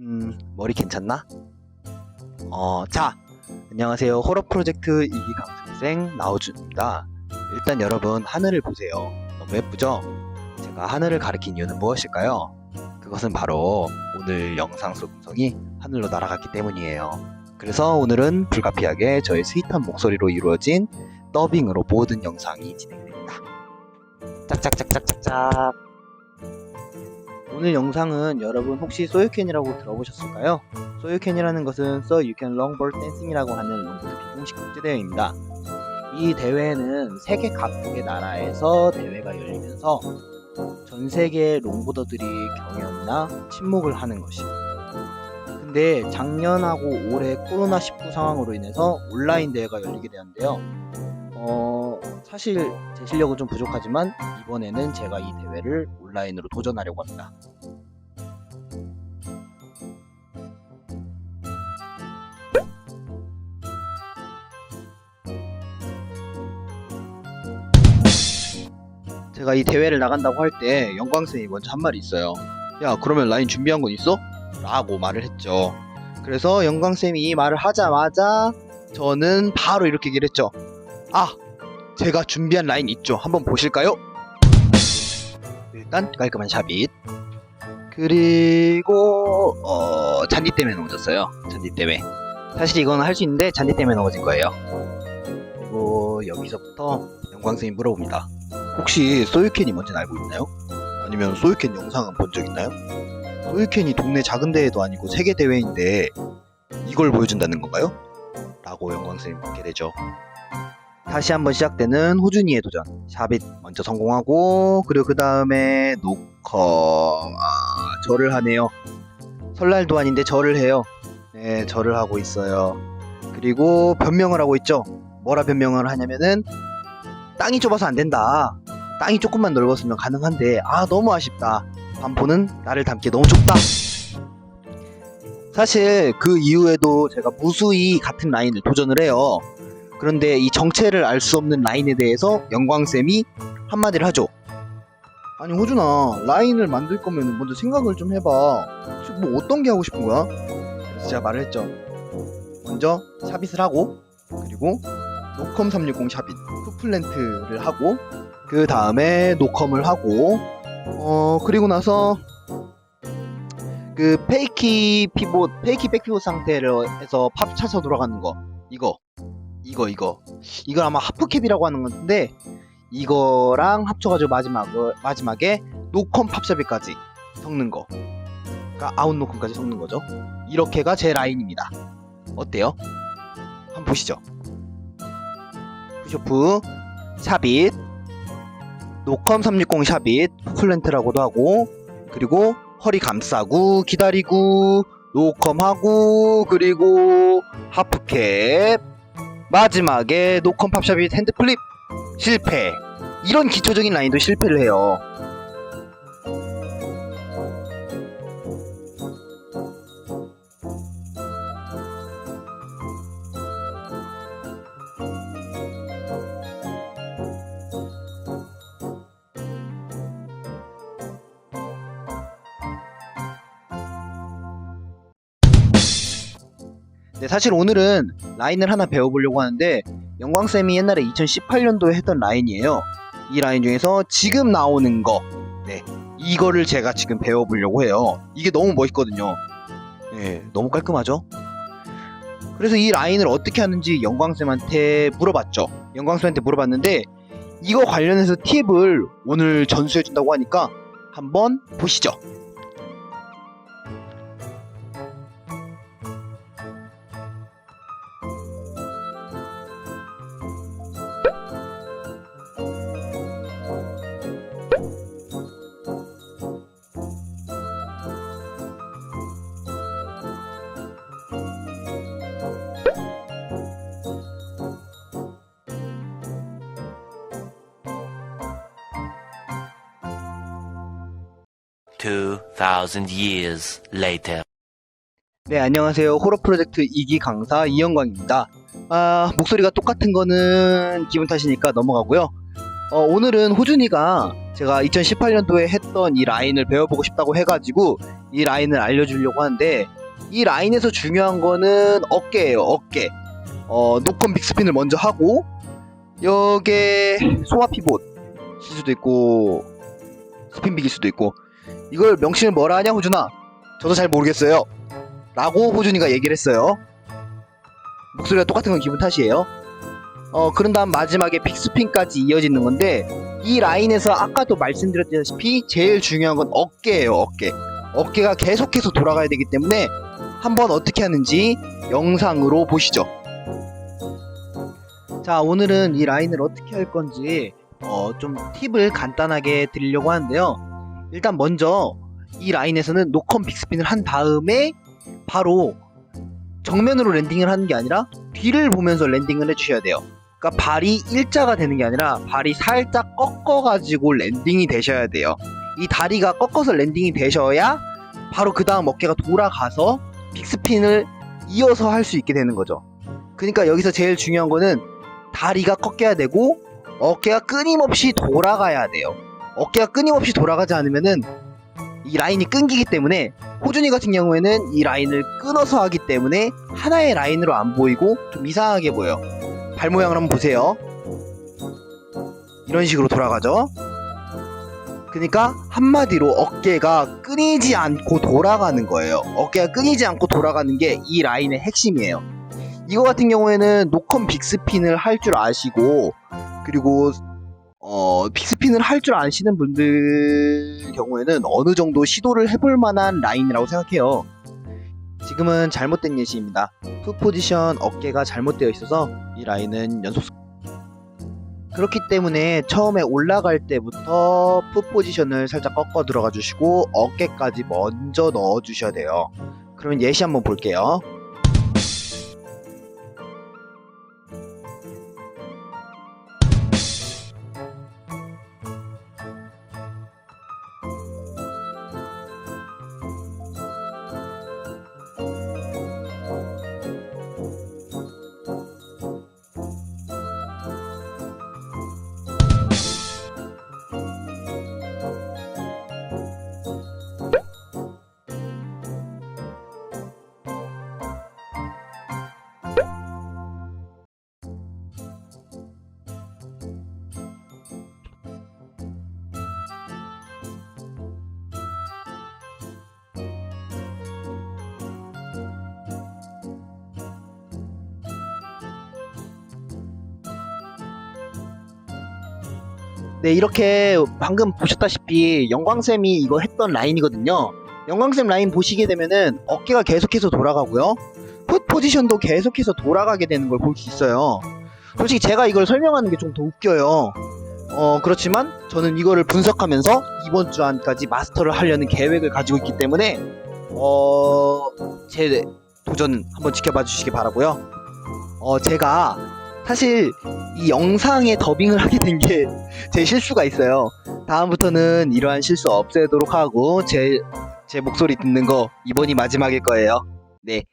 음, 머리 괜찮나? 어, 자, 안녕하세요. 호러 프로젝트 2기 강습생 나우준입니다. 일단 여러분, 하늘을 보세요. 너무 예쁘죠? 제가 하늘을 가리킨 이유는 무엇일까요? 그것은 바로 오늘 영상 속 음성이 하늘로 날아갔기 때문이에요. 그래서 오늘은 불가피하게 저의 스윗한 목소리로 이루어진 더빙으로 모든 영상이 진행됩니다. 짝짝짝짝짝짝. 오늘 영상은 여러분 혹시 소유캔이라고 들어보셨을까요? 소유캔이라는 것은 So You Can Longboard Dancing이라고 하는 롱보드 비공식 국제대회입니다. 이 대회는 세계 각국의 나라에서 대회가 열리면서 전 세계 롱보더들이 경연이나 침묵을 하는 것이에요. 근데 작년하고 올해 코로나19 상황으로 인해서 온라인 대회가 열리게 되었는데요. 어, 사실 제 실력은 좀 부족하지만 이번에는 제가 이 대회를 온라인으로 도전하려고 합니다. 제가 이 대회를 나간다고 할 때 영광쌤이 먼저 한 말이 있어요. 야, 그러면 라인 준비한 건 있어? 라고 말을 했죠. 그래서 영광쌤이 이 말을 하자마자 저는 바로 이렇게 얘기를 했죠. 아, 제가 준비한 라인 있죠. 한번 보실까요? 일단 깔끔한 샵잇. 그리고 어, 잔디 때문에 넘어졌어요. 잔디 때문에. 사실 이건 할 수 있는데 잔디 때문에 넘어진 거예요. 그리고 여기서부터 영광쌤이 물어봅니다. 혹시 소유캔이 뭔지 알고 있나요? 아니면 소유캔 영상은 본 적 있나요? 소유캔이 동네 작은 대회도 아니고 세계 대회인데 이걸 보여준다는 건가요? 라고 영광쌤이 묻게 되죠. 다시 한번 시작되는 호준이의 도전. 샵잇 먼저 성공하고 그리고 그 다음에 노커 아, 절을 하네요. 설날도 아닌데 절을 해요. 네, 절을 하고 있어요. 그리고 변명을 하고 있죠. 뭐라 변명을 하냐면은 땅이 좁아서 안 된다. 땅이 조금만 넓었으면 가능한데 아 너무 아쉽다. 반포는 나를 담기 너무 좁다. 사실 그 이후에도 제가 무수히 같은 라인을 도전을 해요. 그런데 이 정체를 알 수 없는 라인에 대해서 영광쌤이 한마디를 하죠. 아니 호준아 라인을 만들 거면 먼저 생각을 좀 해봐. 뭐 어떤 게 하고 싶은 거야? 그래서 제가 말을 했죠. 먼저 샵잇을 하고 그리고 노컴 360 샵잇 푸플랜트를 하고 그 다음에 노컴을 하고 어 그리고 나서 그 페이키 피봇 페이키 백피봇 상태로 해서 팝 차서 돌아가는 거 이거 이거 이거. 이걸 아마 하프캡이라고 하는 건데 이거랑 합쳐가지고 마지막 마지막에 노컴 팝샵이까지 섞는 거. 그러니까 아웃 노컴까지 섞는 거죠. 이렇게가 제 라인입니다. 어때요? 한번 보시죠. 푸쇼프 샵잇. 노컴 360 샵잇 플랜트라고도 하고 그리고 허리 감싸고 기다리고 노컴 하고 그리고 하프캡 마지막에 노컴 팝샵잇 핸드플립 실패. 이런 기초적인 라인도 실패를 해요 네, 사실 오늘은 라인을 하나 배워보려고 하는데 영광쌤이 옛날에 2018년도에 했던 라인이에요. 이 라인 중에서 지금 나오는 거, 네, 이거를 제가 지금 배워보려고 해요. 이게 너무 멋있거든요. 네, 너무 깔끔하죠? 그래서 이 라인을 어떻게 하는지 영광쌤한테 물어봤죠. 영광쌤한테 물어봤는데 이거 관련해서 팁을 오늘 전수해준다고 하니까 한번 보시죠. Two thousand years later. 네, 안녕하세요. 호러 프로젝트 2기 강사 이영광입니다. 아, 목소리가 똑같은 거는 기분 탓이니까 넘어가고요. 어, 오늘은 호준이가 제가 2018년도에 했던 이 라인을 배워보고 싶다고 해가지고 이 라인을 알려주려고 하는데 이 라인에서 중요한 거는 어깨예요 어깨 어 노컨 빅스핀을 먼저 하고 여기에 소화 피봇 쓸 수도 있고 스핀 빅일 수도 있고 이걸 명칭을 뭐라 하냐 호준아? 저도 잘 모르겠어요. 라고 호준이가 얘기를 했어요. 목소리가 똑같은 건 기분 탓이에요. 어 그런 다음 마지막에 빅스핀까지 이어지는 건데 이 라인에서 아까도 말씀드렸다시피 제일 중요한 건 어깨예요 어깨. 어깨가 계속해서 돌아가야 되기 때문에 한번 어떻게 하는지 영상으로 보시죠. 자 오늘은 이 라인을 어떻게 할 건지 어, 좀 팁을 간단하게 드리려고 하는데요 일단 먼저 이 라인에서는 노컨 빅스핀을 한 다음에 바로 정면으로 랜딩을 하는 게 아니라 뒤를 보면서 랜딩을 해주셔야 돼요 그러니까 발이 일자가 되는 게 아니라 발이 살짝 꺾어가지고 랜딩이 되셔야 돼요. 이 다리가 꺾어서 랜딩이 되셔야 바로 그 다음 어깨가 돌아가서 빅스핀을 이어서 할 수 있게 되는 거죠. 그러니까 여기서 제일 중요한 거는 다리가 꺾여야 되고 어깨가 끊임없이 돌아가야 돼요. 어깨가 끊임없이 돌아가지 않으면은 이 라인이 끊기기 때문에 호준이 같은 경우에는 이 라인을 끊어서 하기 때문에 하나의 라인으로 안 보이고 좀 이상하게 보여. 발 모양을 한번 보세요. 이런 식으로 돌아가죠. 그러니까 한마디로 어깨가 끊이지 않고 돌아가는 거예요. 어깨가 끊이지 않고 돌아가는 게 이 라인의 핵심이에요. 이거 같은 경우에는 노컨 빅스핀을 할 줄 아시고 그리고 어, 빅스핀을 할 줄 아시는 분들 경우에는 어느 정도 시도를 해볼 만한 라인이라고 생각해요. 지금은 잘못된 예시입니다. 풋 포지션 어깨가 잘못되어 있어서 이 라인은 연속 그렇기 때문에 처음에 올라갈 때부터 풋 포지션을 살짝 꺾어 들어가 주시고 어깨까지 먼저 넣어 주셔야 돼요. 그러면 예시 한번 볼게요. 네, 이렇게 방금 보셨다시피 영광쌤이 이거 했던 라인이거든요. 영광쌤 라인 보시게 되면은 어깨가 계속해서 돌아가고요. 풋 포지션도 계속해서 돌아가게 되는 걸 볼 수 있어요. 솔직히 제가 이걸 설명하는 게 좀 더 웃겨요. 어, 그렇지만 저는 이거를 분석하면서 이번 주 안까지 마스터를 하려는 계획을 가지고 있기 때문에 어, 제 도전 한번 지켜봐 주시기 바라고요. 어, 제가 사실 이 영상에 더빙을 하게 된 게 제 실수가 있어요. 다음부터는 이러한 실수 없애도록 하고 제, 제 목소리 듣는 거 이번이 마지막일 거예요. 네.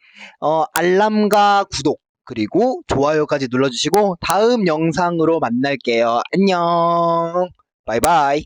어, 알람과 구독 그리고 좋아요까지 눌러주시고 다음 영상으로 만날게요. 안녕. 바이바이.